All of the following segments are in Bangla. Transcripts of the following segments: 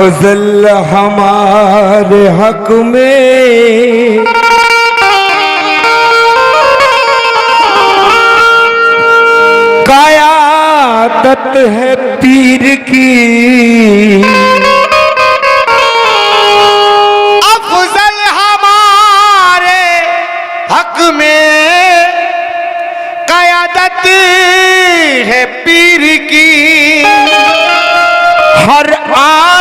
अफजल हमारे हक में। कायादत है पीर की। अफजल हमारे हक में। कयादत है पीर की। हर आदमी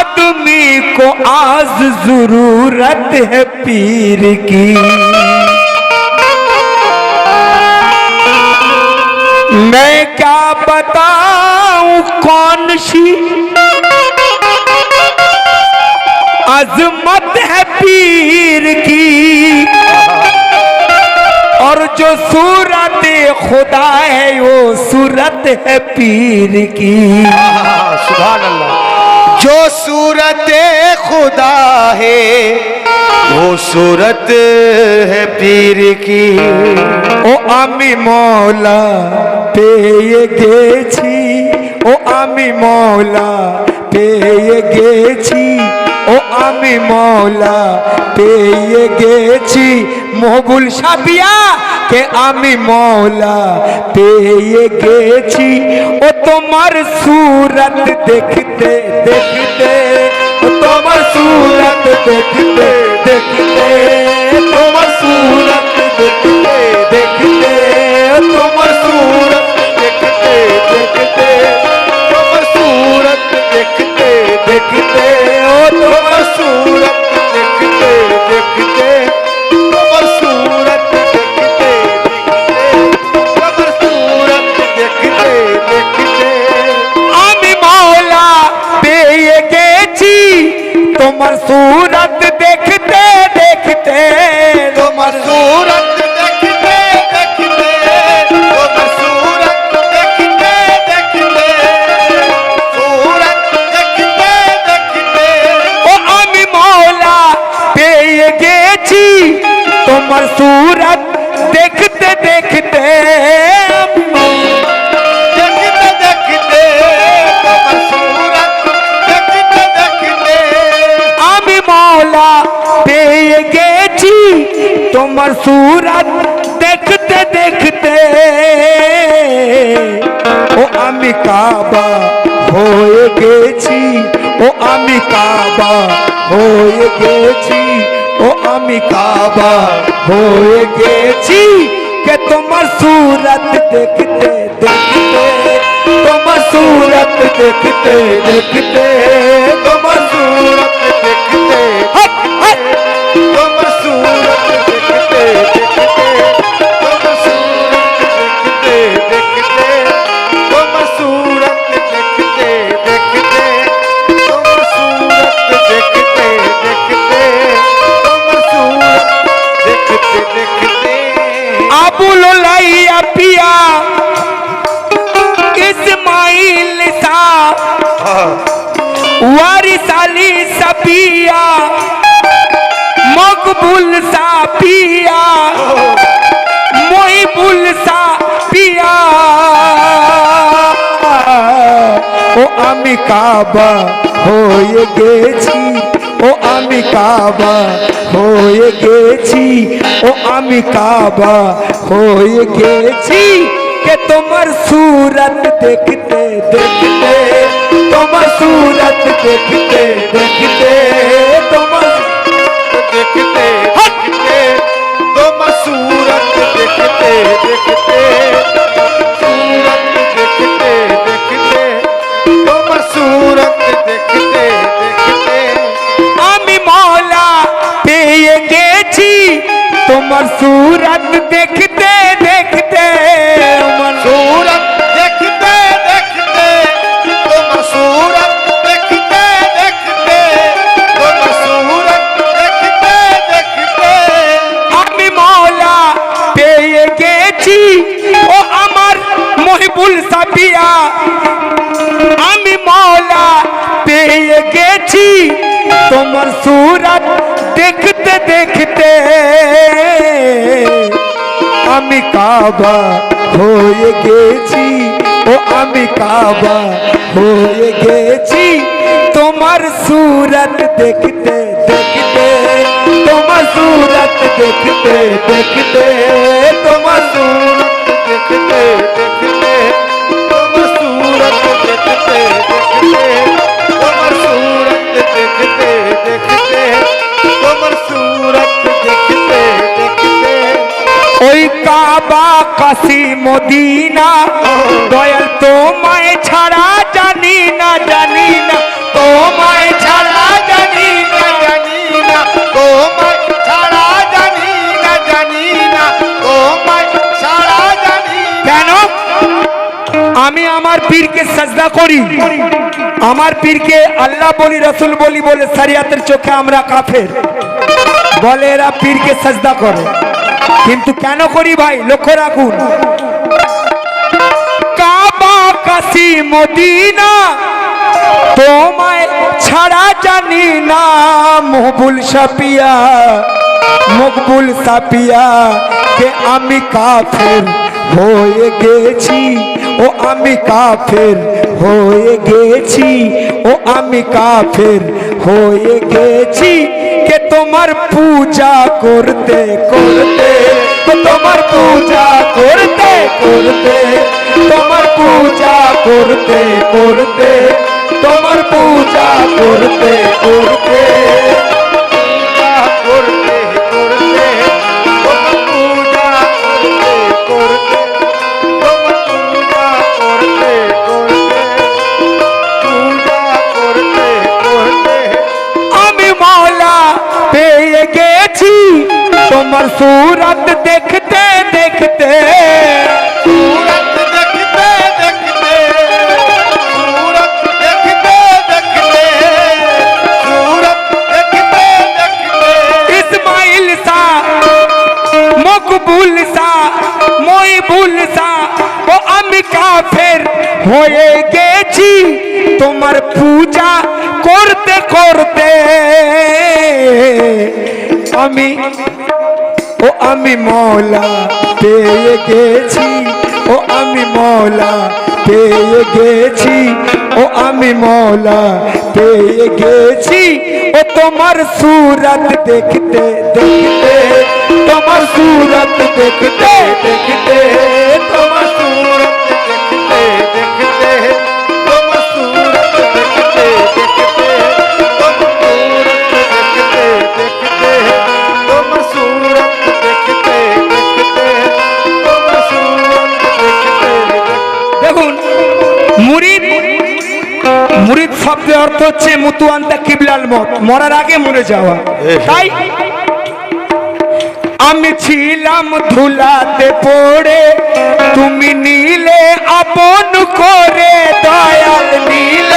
को आज ज़रूरत है पीर की। मैं क्या बताऊँ कौन सी अजमत है पीर की? और जो सूरत खुदा है, वो सूरत है पीर की। सुबह अल्लाह। जो सूरत खुदा है वो सूरत है पीर की ও আমি মৌলা পেয়ে গেছি ও আমি মৌলা পেয়ে গেছি ও আমি মৌলা পেয়ে গেছি মহবুল সাবিয়া কে আমি মৌলা পেয়ে গেছি ও তোমার সুরত দেখতে দেখতে ও তোমার সুরত দেখতে দেখতে তোমার সুরত আমি কাবা হয়ে গেছি। ও আমি কাবা হয়ে গেছি। কে তোমার সুরত দেখতে দেখতে, তোমার সুরত দেখতে দেখতে। কাবা হয়ে গেছি। ও আমি কাবা হয়ে গেছি। ও আমি কাবা হয়ে গেছি। কে তোমার সুরত দেখতে দেখতে, তোমার সুরত দেখতে দেখতে, তোমার দেখতে দেখতে, তোমার সুরত দেখতে দেখতে তোমার সুরত দেখতে দেখতে তোমার সুরত দেখতে দেখতে তোমার সুরত দেখতে দেখতে তোমার সুরত দেখতে দেখতে। আমি মৌলা পেয়ে গেছি ও আমার মহিবুল সাবিয়া আমি মৌলা পেয়ে গেছি তোমার সুরত দেখতে দেখতে দেখতে আমি কাবা হয়ে গেছি। ও, আমি কাবা হয়ে গেছি। তোমার সুরত দেখতে দেখতে, তোমার সুরত দেখতে দেখতে, তোমার সুরত দেখতে ওই কাবা কাশি মদিনা। দয়াল তোমায় ছাড়া জানি না জানি না। তোমায় ছাড়া জানি না জানি না। তোমায় ছাড়া জানি না জানি না। তোমায় ছাড়া জানি কেন? আমি আমার পীরকে সাজদা করি। আমার পীরকে আল্লাহ বলি, রসুল বলি বলে সারিয়াতের চোখে আমরা কাফের। বলে এরা পীরকে সাজদা করে। কিন্তু কেন করি ভাই? লক্ষ্য রাখুন। কাবা কাশি মদিনা, তোমায় ছাড়া জানি না মহবুল সাপিয়া মকবুল সাপিয়া কে আমি কাফের হয়ে গেছি, ও আমি কাফের হয়ে গেছি, ও আমি কাফের হয়ে গেছি। তোমার পূজা করতে করতে ও তোমার পূজা করতে করতে, তোমার পূজা করতে করতে, তোমার পূজা করতে করতে। पर सूरत देखते देखते सा फिर पूजा करते करते अमी ও আমি মৌলা, পেয়ে গেছি। ও আমি মৌলা, পেয়ে গেছি। ও আমি মৌলা, পেয়ে গেছি। ও তোমার সুরত দেখতে দেখতে। তোমার সুরত দেখতে দেখতে। অর্থ হচ্ছে মুতুয়ান্তা কিবলাল মত মরার আগে মরে যাওয়া। তাই আমি ছিলাম ধুলাতে পড়ে তুমি নীলে আপন করে দয়াল নীলে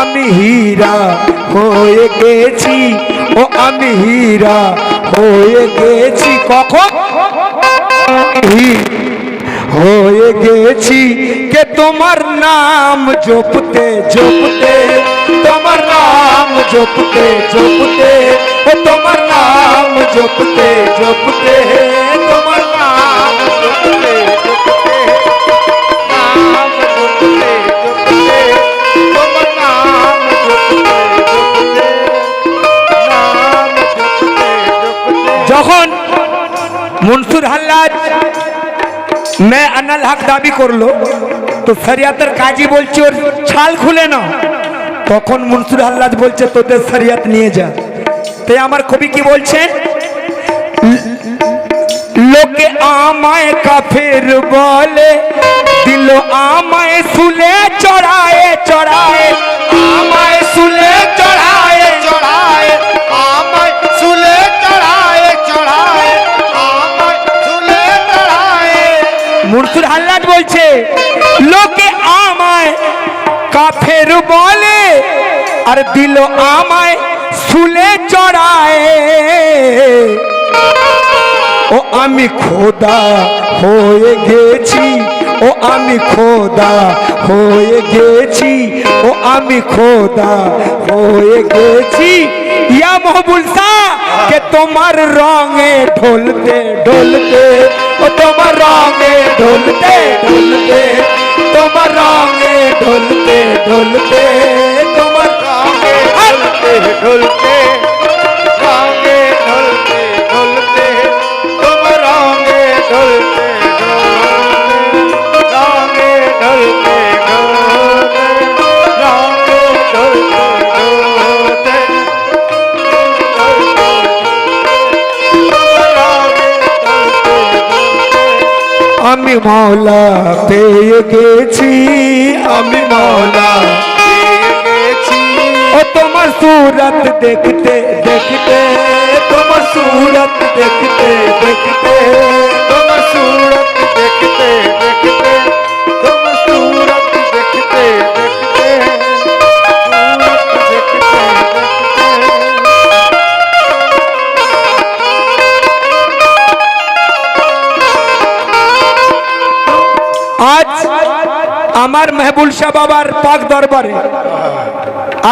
আমি হীরা হয়ে গেছি, ও আমি হীরা হয়ে গেছি। কখন? হয়ে গেছি কে তোমার নাম জপতে জপতে, তোমার নাম জপতে জপতে, ও তোমার নাম জপতে জপতে তোমার মনসুর হাল্লাজ মে আনাল হক দাবি করল, তো শরিয়াতের কাজী বলছে, ওর ছাল খুলে না তখন মনসুর হাল্লাজ বলছে, তোদের শরিয়াত নিয়ে যা। তাই আমার কবি কি বলছেন লোকে আমায় কাফের বলে, দিল আমায় সুলে চড়ায় চড়ায়। আমায় সুলে চড়ায় চড়ায়। মুরসুর হাল্লাদ বলছে, লোকে আমায় কাফের বলে আর দিল আমায় শুলে চড়ায়। ও আমি খোদা হয়ে গেছি, ও আমি খোদা হয়ে গেছি, ও আমি খোদা হয়ে গেছি। ইয়া মহবুল কে তোমার রঙে ঢলতে ঢলতে ও তোমার রঙে ঢুলতে ঢুলতে। তোমার রঙে ঢুলতে ঢুলতে। তোমার রঙে ঢুলতে ঢুলতে। রঙে আমি মাওলা পেয়ে গেছি আমি মাওলা পেয়ে গেছি ও তোমার সুরত দেখতে দেখতে আমার মেহবুল শাহ বাবার পাক দরবারে।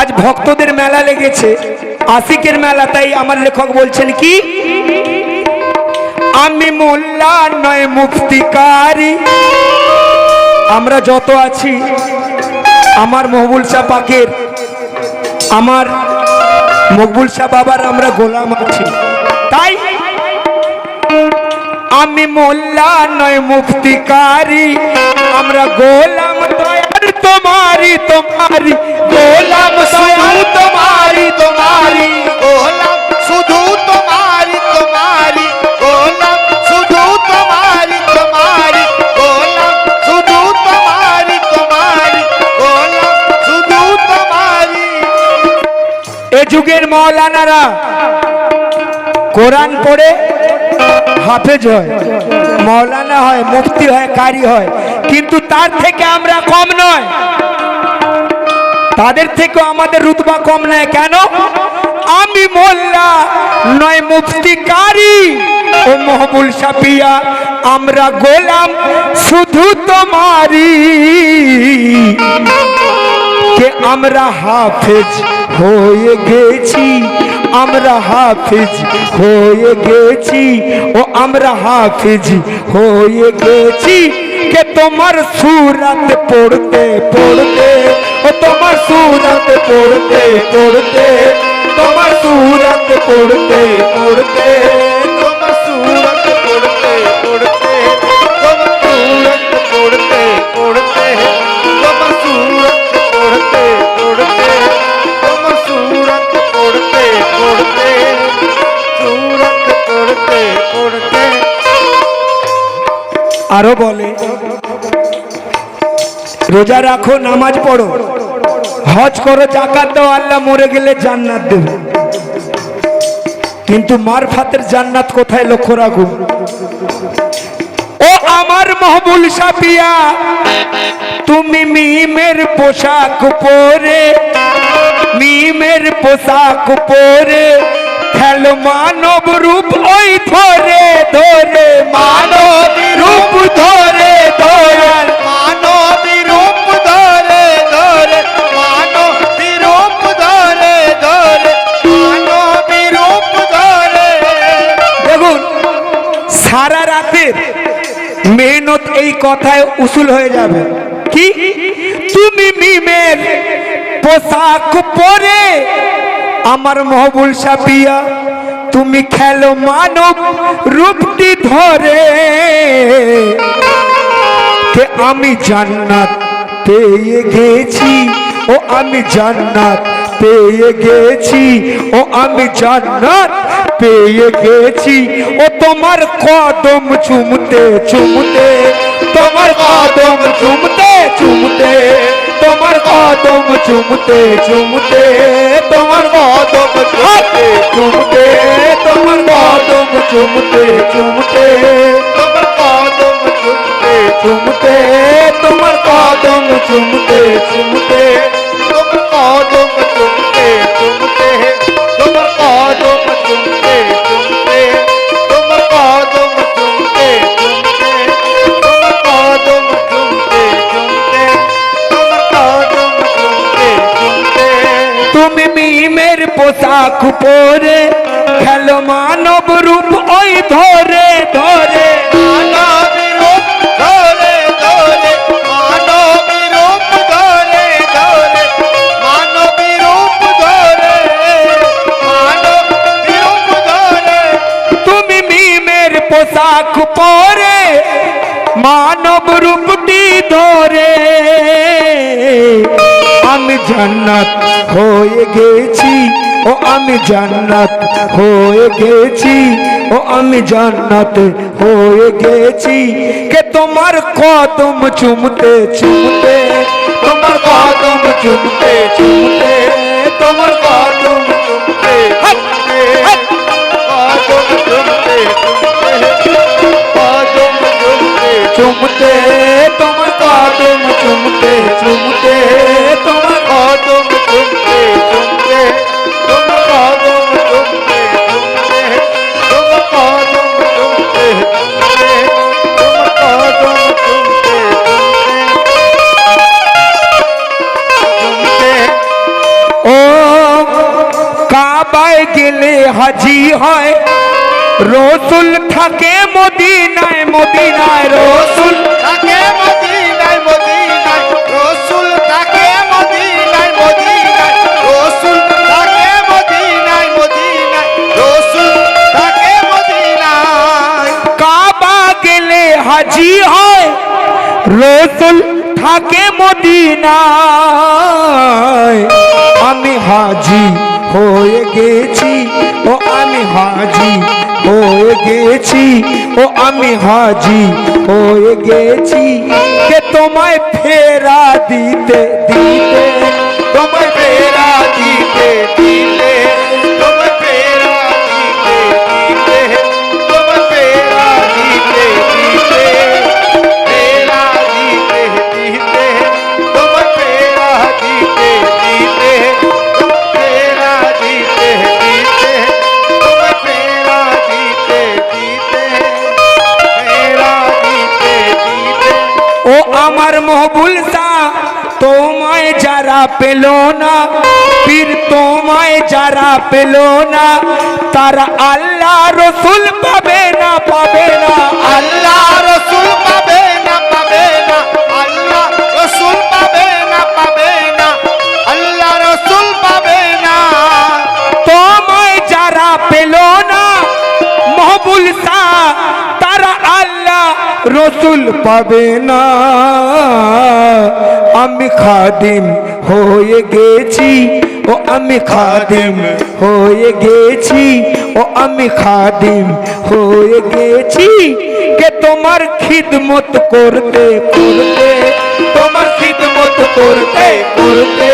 আজ ভক্তদের মেলা লেগেছে, আশিকের মেলা, তাই আমার লেখক বলছেন কি? আমি মোল্লা নয় মুফতিকারী। আমরা যত আছি, আমার মহবুল শাহ পাকের, আমার মকবুল শাহ বাবার আমরা গোলাম আছি। তাই আমি মোল্লা নয় মুফতিকারী আমরা গোলাম দয়ার তোমারি তোমারি গোলাম দয়ার তোমারি তোমারি গোলাম শুধু তোমারি তোমারি গোলাম শুধু তোমারি তোমারি গোলাম শুধু তোমারি তোমারি গোলাম শুধু তোমারি এ যুগের মৌলানারা কোরআন পড়ে হাফেজ হয়। মৌলানা হয়, মুফতি হয়, কারি হয়। কিন্তু তার থেকে আমরা কম নয়। তাদের থেকেও আমাদের রুতবা কম নয়। কেন? আমি মোল্লা, নয় মুফতি, কারি ও মহবুল সাপিয়া আমরা গোলাম, শুধু তোমারি কে আমরা হাফেজ? হয়ে গেছি, আমরা হাফিজ হয়ে গেছি, ও আমরা হাফিজ হয়ে গেছি। কে তোমার সুরাত পড়তে পড়তে, ও তোমার সুরাত পড়তে পড়তে, তোমার সুরাত পড়তে পড়তে। আরও বলে, রোজা রাখো, নামাজ পড়ো। হজ করো, জাকাত দাও, আল্লাহ মরে গেলে জান্নাত দেবে। কিন্তু মারফাতের জান্নাত কোথায় লক্ষ্য রাখুন ও আমার মহবুল সাপিয়া তুমি মিমের পোশাক পরে, মিমের পোশাক পরে খেল মানব রূপ ওই ধরে ধরে, মানব রূপ ধরে দয়াল মানব রূপ ধরে ধরে, মানব রূপ ধরে ধরে, মানবী রূপ ধরে। দেখুন, সারা রাতের মেহনত এই কথায় উসুল হয়ে যাবে। কি? তুমি মিমের পোশাক পরে আমার মহবুল সাপিয়া তুমি খেলো মানব রূপটি ধরে। আমি জান্নাত পেয়ে গেছি, ও আমি জান্নাত পেয়ে গেছি, ও আমি জান্নাত পেয়ে গেছি, ও তোমার কদম চুমতে চুমতে তোমার কদম চুমতে চুমতে তোমার কদম চুমতে চুমতে, তোমার কদম চুমতে চুমতে, তোমার কদম চুমতে চুমতে, তোমার কদম চুমতে চুমতে, তোমার কদম চুমতে চুমতে, তোমার কদম চুমতে জান্নাত হয়ে গেছি, ও আমি জান্নাত হয়ে গেছি, ও আমি জান্নাত হয়ে গেছি। কে তোমার কদম চুমতে চুমতে? তোমার কদম চুমতে চুমতে? তোমার কদম চুমতে চুমতে? কদম চুমতে চুমতে? কদম চুমতে চুমতে? তোমার কদম চুমতে চুমতে? গেলে হাজি হয়। রসুল থাকে মদিনায় মদিনায় রসুল। তাকে মদিনায় মদিনায় রসুল তাকে মদিনায় মদিনায় রসুল তাকে মদিনায় মদিনায় রসুল তাকে মদিনায়। কাবা গেলে হাজি হয় রসুল থাকে মদিনায়। আমি হাজি হয়ে গেছি, ও আমি হাজি হয়ে গেছি, ও আমি হাজি হয়ে গেছি। কে তোমায় ফেরা দিতে দিতে, তোমায় ফেরা দিতে দিতে আমার তোমায় যারা পেল না, পীর তোমায় যারা পেল না, তারা আল্লাহ রসুল পাবে না পাবে না। আল্লাহ রসুল পাবে রসুল পাবে না। আমি খাদিম হয়ে গেছি, ও আমি খাদিম হয়ে গেছি, ও আমি খাদিম হয়ে গেছি। কে তোমার খিদমত করতে করতে, তোমার খিদমত করতে করতে।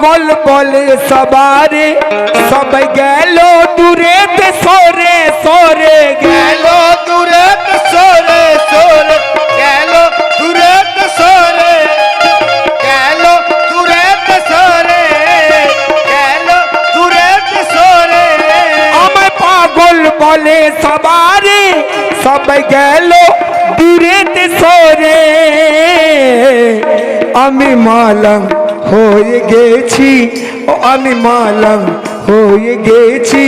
আমায় পাগল বলে সবারে সবাই গেল দূরে সরে সরে গেল গেল দূরে সরে সরে গেল দূরে সরে গেল দূরে সরে গেল দূরে সরে আমায় পাগল বলে সবারে সবাই গেল দূরে সরে আমি মালং হয়ে গেছি ও আমি মালং হয়ে গেছি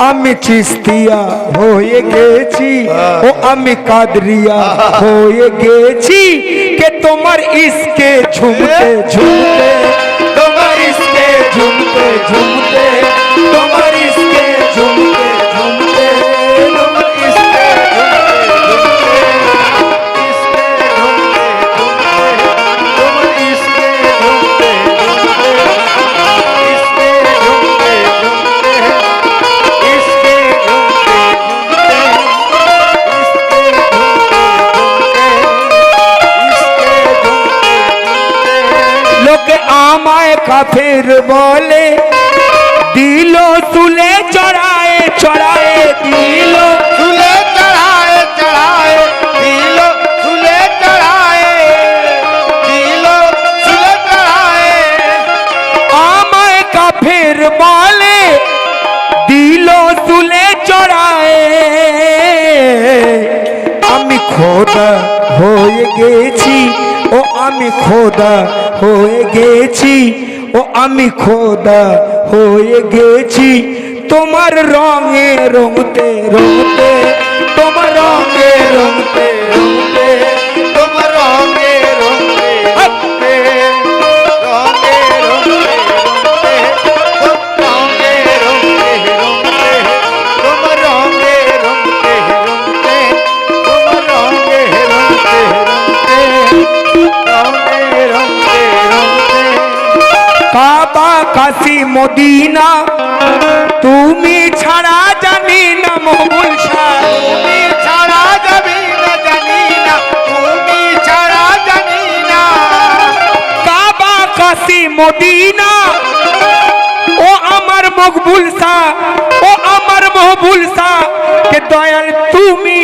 আমি চিস্তিয়া হয়ে গেছি ও আমি কাদরিয়া হয়ে গেছি কে তোমার ইসকে ঝুমতে ঝুমতে তোমার ইসকে ঝুমতে ঝুমতে তোমার বলে দিল তুলে চড়ায় চড়ায় দিল। তুলে চড়ায় চড়ায় দিল তুলে চড়ায় দিল তুলে চড়ায়। আমায় কাফের বলে দিল তুলে চড়ায়। আমি খোদা হয়ে গেছি ও আমি খোদা হয়ে গেছি। ও আমি খোদা হয়ে গেছি। তোমার রঙে রঙতে রঙতে তোমার রঙে রঙতে রঙতে। কাবা মদিনা। তুমি ছাড়া জানি না তুমি ছাড়া জানি ছাড়া জানি কাবা কাশি মদিনা। ও আমার মকবুল শাহ ও আমার মহবুল শাহ কে দয়াল, তুমি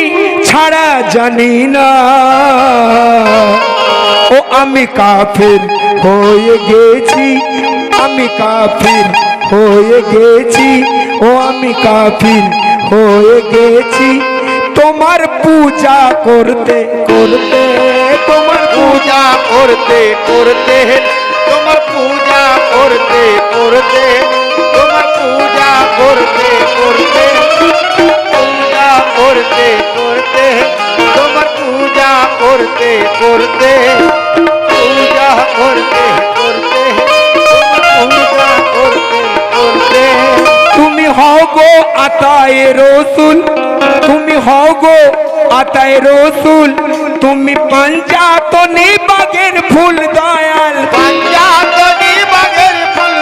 ছাড়া জানি না। ও আমি কাফির হয়ে গেছি। আমি কাফির হয়ে গেছি, ও আমি কাফির হয়ে গেছি। তোমার পূজা করতে করতে, তোমার পূজা পূজা করতে করতে, তোমার পূজা করতে করতে, তোমার পূজা করতে করতে, পূজা করতে করতে, তোমার পূজা করতে করতে, পূজা করতে তুমি হও গো আতায় রসুল তুমি হও গো আতায় রসুল তুমি পঞ্জাতনে বাগের ফুল দয়াল পাঞ্জাতনি বাগের ফুল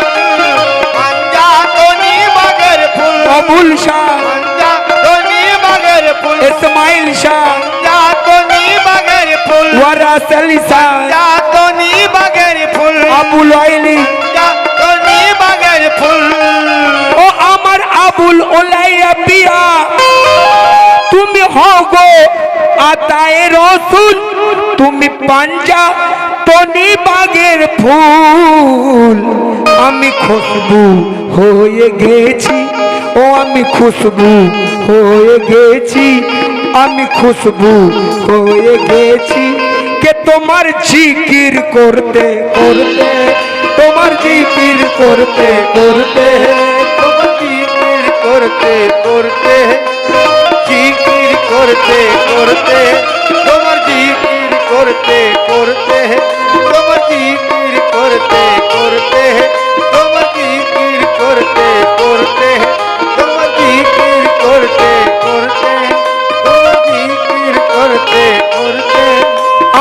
পাঞ্জাতনি বাগের ফুল কবুল শাহ পাঞ্জাতনি বাগের ফুল ইসমাইল শাহ পাঞ্জাতনি বাগের ফুল ওয়ারাস আলী শাহ পাঞ্জাতনি বাগের ফুল আবুল আইলি পাঞ্জাতনি বাগের ফুল আমার আবুল ওলাইয়া পিয়া তুমি আতায় তুমি পাঞ্জা তনি বাগের ফুল। আমি খুশবু হয়ে গেছি, ও আমি খুশবু হয়ে গেছি, আমি খুশবু হয়ে গেছি। কে তোমার জিকির করতে করতে, তোমার জিকির করতে করতে, তোমার জিকির করতে করতে, জিকির করতে করতে, তোমার জিকির করতে করতে, তোমার জিকির করতে করতে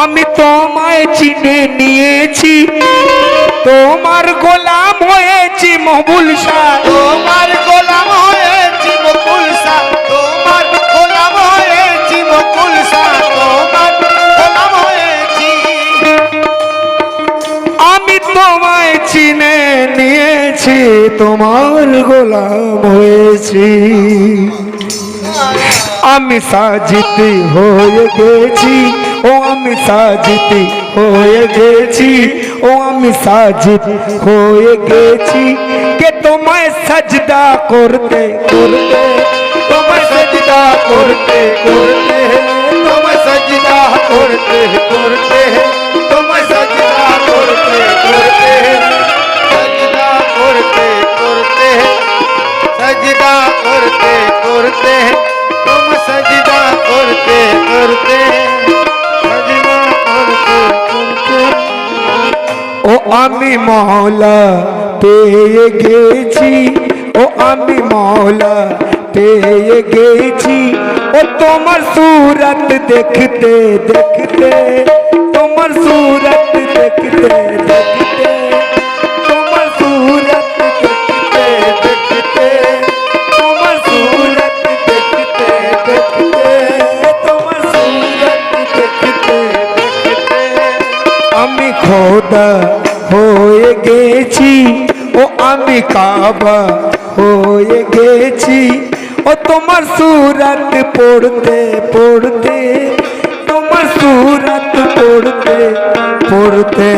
আমি তোমায় চিনে নিয়েছি। তোমার গোলাম হয়েছি মহবুল শাহ। তোমার গোলাম হয়েছি বকুল শাহ। তোমার গোলাম হয়েছি শাহ। তোমার গোলাম হয়েছি। আমি তোমায় চিনে নিয়েছি তোমার গোলাম হয়েছি। আমি সাজিতে হয়ে গেছি। ও আমি সাজিতে হয়ে গেছি, ও আমি সাজিত হয়ে গেছি। কে তোমায় সাজদা করতে করতে? তোমায় সাজদা করতে করতে? তোমায় সজদা করতে করতে? তোমায় সজদা করতে করতে? সজদা করতে করতে? সজদা করতে করতে? তুম সজদা করতে করতে? আমি মহলা পেয়ে গেছি ও আমি মহলা পেয়ে গেছি ও তোমার সুরত দেখতে দেখতে, তোমার সুরত দেখতে দেখতে, তোমার সুরত দেখতে দেখতে, তোমার সুরত দেখতে দেখতে, তোমার সুরত দেখতে দেখতে আমি খোদা হয়ে গেছি ও আমি কাবা হয়ে গেছি ও তোমার সুরত পড়তে পড়তে তোমার সুরত পড়তে পড়তে